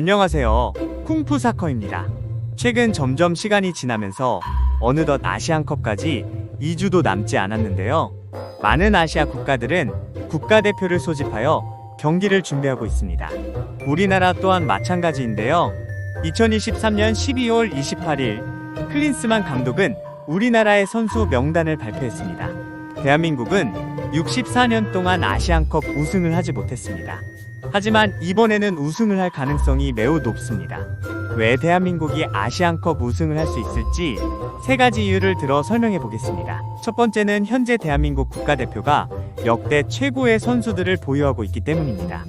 안녕하세요. 쿵푸 사커입니다. 최근 점점 시간이 지나면서 어느덧 아시안컵까지 2주도 남지 않았는데요. 많은 아시아 국가들은 국가대표를 소집하여 경기를 준비하고 있습니다. 우리나라 또한 마찬가지인데요. 2023년 12월 28일 클린스만 감독은 우리나라의 선수 명단을 발표했습니다. 대한민국은 64년 동안 아시안컵 우승을 하지 못했습니다. 하지만 이번에는 우승을 할 가능성이 매우 높습니다. 왜 대한민국이 아시안컵 우승을 할 수 있을지 세 가지 이유를 들어 설명해 보겠습니다. 첫 번째는 현재 대한민국 국가대표가 역대 최고의 선수들을 보유하고 있기 때문입니다.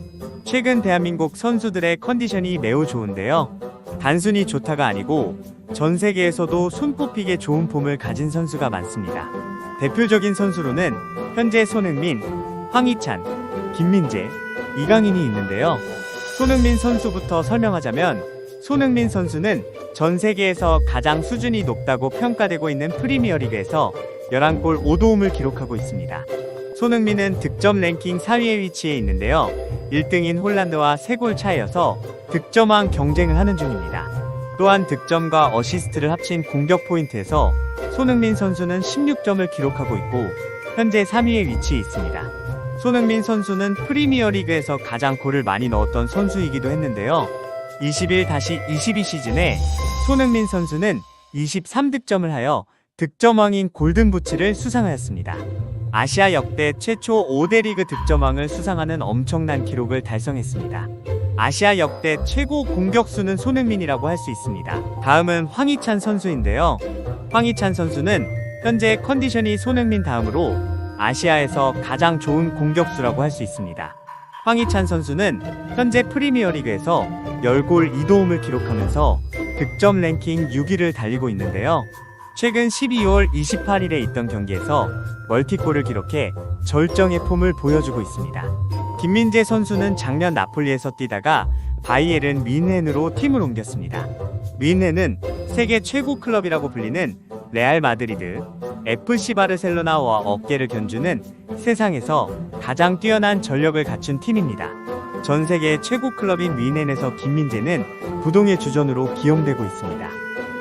최근 대한민국 선수들의 컨디션이 매우 좋은데요. 단순히 좋다가 아니고 전 세계에서도 손꼽히게 좋은 폼을 가진 선수가 많습니다. 대표적인 선수로는 현재 손흥민, 황희찬, 김민재, 이강인이 있는데요. 손흥민 선수부터 설명하자면 손흥민 선수는 전 세계에서 가장 수준이 높다고 평가되고 있는 프리미어리그에서 11골 5도움을 기록하고 있습니다. 손흥민은 득점 랭킹 4위에 위치해 있는데요. 1등인 홀란드와 3골 차이여서 득점왕 경쟁을 하는 중입니다. 또한 득점과 어시스트를 합친 공격 포인트에서 손흥민 선수는 16점을 기록하고 있고 현재 3위에 위치해 있습니다. 손흥민 선수는 프리미어리그에서 가장 골을 많이 넣었던 선수이기도 했는데요. 21-22 시즌에 손흥민 선수는 23득점을 하여 득점왕인 골든부츠를 수상하였습니다. 아시아 역대 최초 5대 리그 득점왕을 수상하는 엄청난 기록을 달성했습니다. 아시아 역대 최고 공격수는 손흥민이라고 할 수 있습니다. 다음은 황희찬 선수인데요. 황희찬 선수는 현재 컨디션이 손흥민 다음으로 아시아에서 가장 좋은 공격수라고 할 수 있습니다. 황희찬 선수는 현재 프리미어리그에서 10골 2도움을 기록하면서 득점 랭킹 6위를 달리고 있는데요. 최근 12월 28일에 있던 경기에서 멀티골을 기록해 절정의 폼을 보여주고 있습니다. 김민재 선수는 작년 나폴리에서 뛰다가 바이에른 뮌헨으로 팀을 옮겼습니다. 뮌헨은 세계 최고 클럽이라고 불리는 레알 마드리드, FC 바르셀로나와 어깨를 견주는 세상에서 가장 뛰어난 전력을 갖춘 팀입니다. 전 세계 최고 클럽인 뮌헨에서 김민재는 부동의 주전으로 기용되고 있습니다.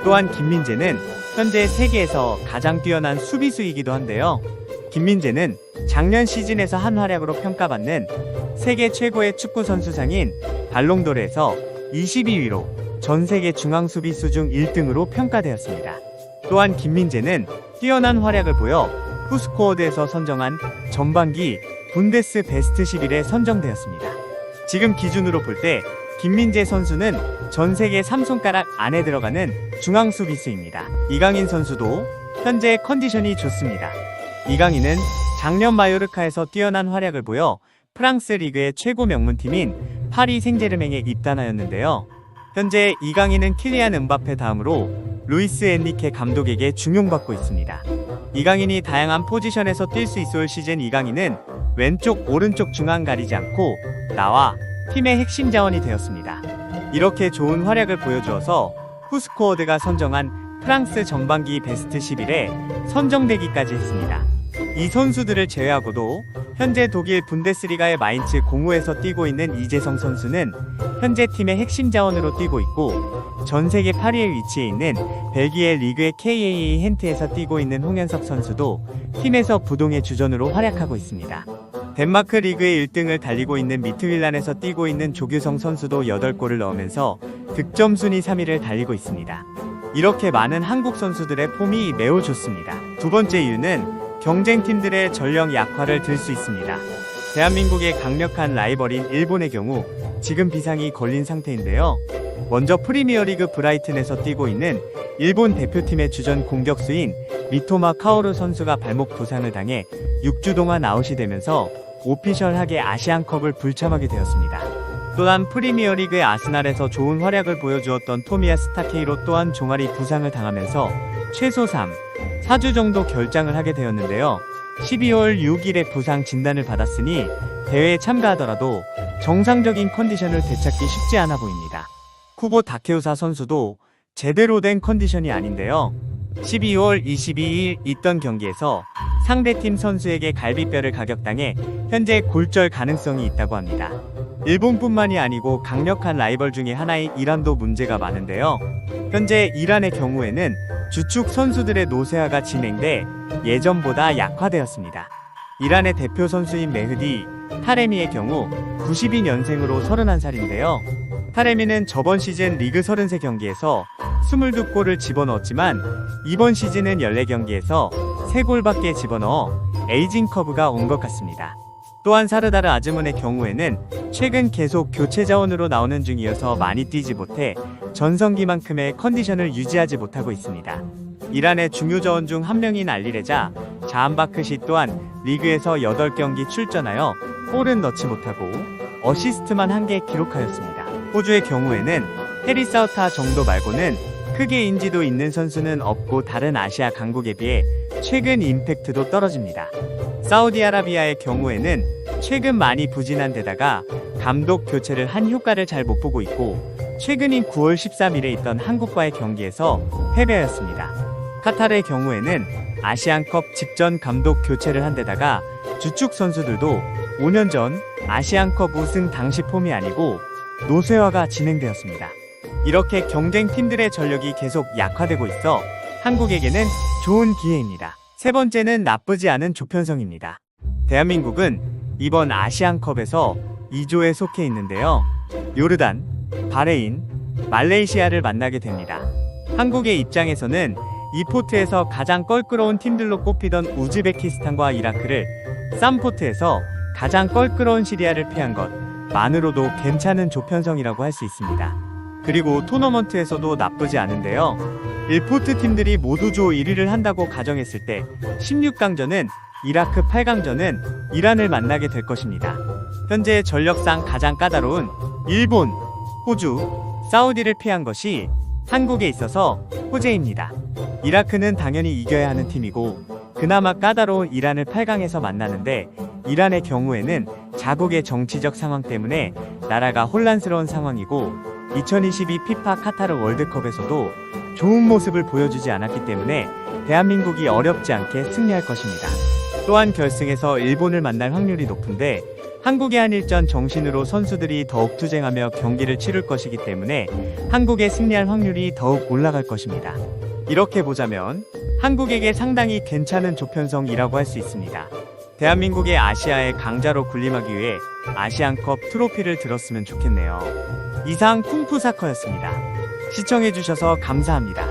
또한 김민재는 현재 세계에서 가장 뛰어난 수비수이기도 한데요. 김민재는 작년 시즌에서 한 활약으로 평가받는 세계 최고의 축구 선수상인 발롱도르에서 22위로 전 세계 중앙 수비수 중 1등으로 평가되었습니다. 또한 김민재는 뛰어난 활약을 보여 후스코어드에서 선정한 전반기 분데스 베스트 11에 선정되었습니다. 지금 기준으로 볼 때 김민재 선수는 전 세계 3손가락 안에 들어가는 중앙 수비수입니다. 이강인 선수도 현재 컨디션이 좋습니다. 이강인은 작년 마요르카에서 뛰어난 활약을 보여 프랑스 리그의 최고 명문팀인 파리 생제르맹에 입단하였는데요. 현재 이강인은 킬리안 은바페 다음으로 루이스 엔리케 감독에게 중용받고 있습니다. 이강인이 다양한 포지션에서 뛸 수 있을 시즌 이강인은 왼쪽 오른쪽 중앙 가리지 않고 나와 팀의 핵심 자원이 되었습니다. 이렇게 좋은 활약을 보여주어서 후스코어드가 선정한 프랑스 전반기 베스트 11에 선정되기까지 했습니다. 이 선수들을 제외하고도 현재 독일 분데스리가의 마인츠 공호에서 뛰고 있는 이재성 선수는 현재 팀의 핵심 자원으로 뛰고 있고 전 세계 8위에 위치해 있는 벨기에 리그의 KAA 헨트에서 뛰고 있는 홍현석 선수도 팀에서 부동의 주전으로 활약하고 있습니다. 덴마크 리그의 1등을 달리고 있는 미트윌란에서 뛰고 있는 조규성 선수도 8골을 넣으면서 득점 순위 3위를 달리고 있습니다. 이렇게 많은 한국 선수들의 폼이 매우 좋습니다. 두 번째 이유는 경쟁팀들의 전력 약화를 들 수 있습니다. 대한민국의 강력한 라이벌인 일본의 경우 지금 비상이 걸린 상태인데요. 먼저 프리미어리그 브라이튼에서 뛰고 있는 일본 대표팀의 주전 공격수인 미토마 카오루 선수가 발목 부상을 당해 6주 동안 아웃이 되면서 오피셜하게 아시안컵을 불참하게 되었습니다. 또한 프리미어리그의 아스날에서 좋은 활약을 보여주었던 토미야 스타케이로 또한 종아리 부상을 당하면서 최소 3, 4주 정도 결장을 하게 되었는데요. 12월 6일에 부상 진단을 받았으니 대회에 참가하더라도 정상적인 컨디션을 되찾기 쉽지 않아 보입니다. 쿠보 다케우사 선수도 제대로 된 컨디션이 아닌데요. 12월 22일 있던 경기에서 상대팀 선수에게 갈비뼈를 가격당해 현재 골절 가능성이 있다고 합니다. 일본뿐만이 아니고 강력한 라이벌 중에 하나인 이란도 문제가 많은데요. 현재 이란의 경우에는 주축 선수들의 노쇠화가 진행돼 예전보다 약화되었습니다. 이란의 대표 선수인 메흐디 타레미의 경우 92년생으로 31살인데요. 타레미는 저번 시즌 리그 33 경기에서 22골을 집어넣었지만 이번 시즌은 14경기에서 3골밖에 집어넣어 에이징 커브가 온 것 같습니다. 또한 사르다르 아즈문의 경우에는 최근 계속 교체 자원으로 나오는 중이어서 많이 뛰지 못해 전성기만큼의 컨디션을 유지하지 못하고 있습니다. 이란의 중요 자원 중 한 명인 알리레자 자한바크시 또한 리그에서 8경기 출전하여 골은 넣지 못하고 어시스트만 한 개 기록하였습니다. 호주의 경우에는 해리 사우타 정도 말고는 크게 인지도 있는 선수는 없고 다른 아시아 강국에 비해 최근 임팩트도 떨어집니다. 사우디아라비아의 경우에는 최근 많이 부진한 데다가 감독 교체를 한 효과를 잘 못 보고 있고 최근인 9월 13일에 있던 한국과의 경기에서 패배하였습니다. 카타르의 경우에는 아시안컵 직전 감독 교체를 한 데다가 주축 선수들도 5년 전 아시안컵 우승 당시 폼이 아니고 노쇠화가 진행되었습니다. 이렇게 경쟁 팀들의 전력이 계속 약화되고 있어 한국에게는 좋은 기회입니다. 세 번째는 나쁘지 않은 조편성입니다. 대한민국은 이번 아시안컵에서 2조에 속해 있는데요. 요르단, 바레인, 말레이시아를 만나게 됩니다. 한국의 입장에서는 이 포트에서 가장 껄끄러운 팀들로 꼽히던 우즈베키스탄과 이라크를 쌈포트에서 가장 껄끄러운 시리아를 피한 것만으로도 괜찮은 조편성이라고 할 수 있습니다. 그리고 토너먼트에서도 나쁘지 않은데요. 1포트 팀들이 모두 조 1위를 한다고 가정했을 때 16강전은 이라크 8강전은 이란을 만나게 될 것입니다. 현재 전력상 가장 까다로운 일본, 호주, 사우디를 피한 것이 한국에 있어서 호재입니다. 이라크는 당연히 이겨야 하는 팀이고 그나마 까다로운 이란을 8강에서 만나는데 이란의 경우에는 자국의 정치적 상황 때문에 나라가 혼란스러운 상황이고 2022 피파 카타르 월드컵에서도 좋은 모습을 보여주지 않았기 때문에 대한민국이 어렵지 않게 승리할 것입니다. 또한 결승에서 일본을 만날 확률이 높은데 한국의 한일전 정신으로 선수들이 더욱 투쟁하며 경기를 치를 것이기 때문에 한국의 승리할 확률이 더욱 올라갈 것입니다. 이렇게 보자면 한국에게 상당히 괜찮은 조편성이라고 할 수 있습니다. 대한민국의 아시아의 강자로 군림하기 위해 아시안컵 트로피를 들었으면 좋겠네요. 이상 쿵푸사커였습니다. 시청해주셔서 감사합니다.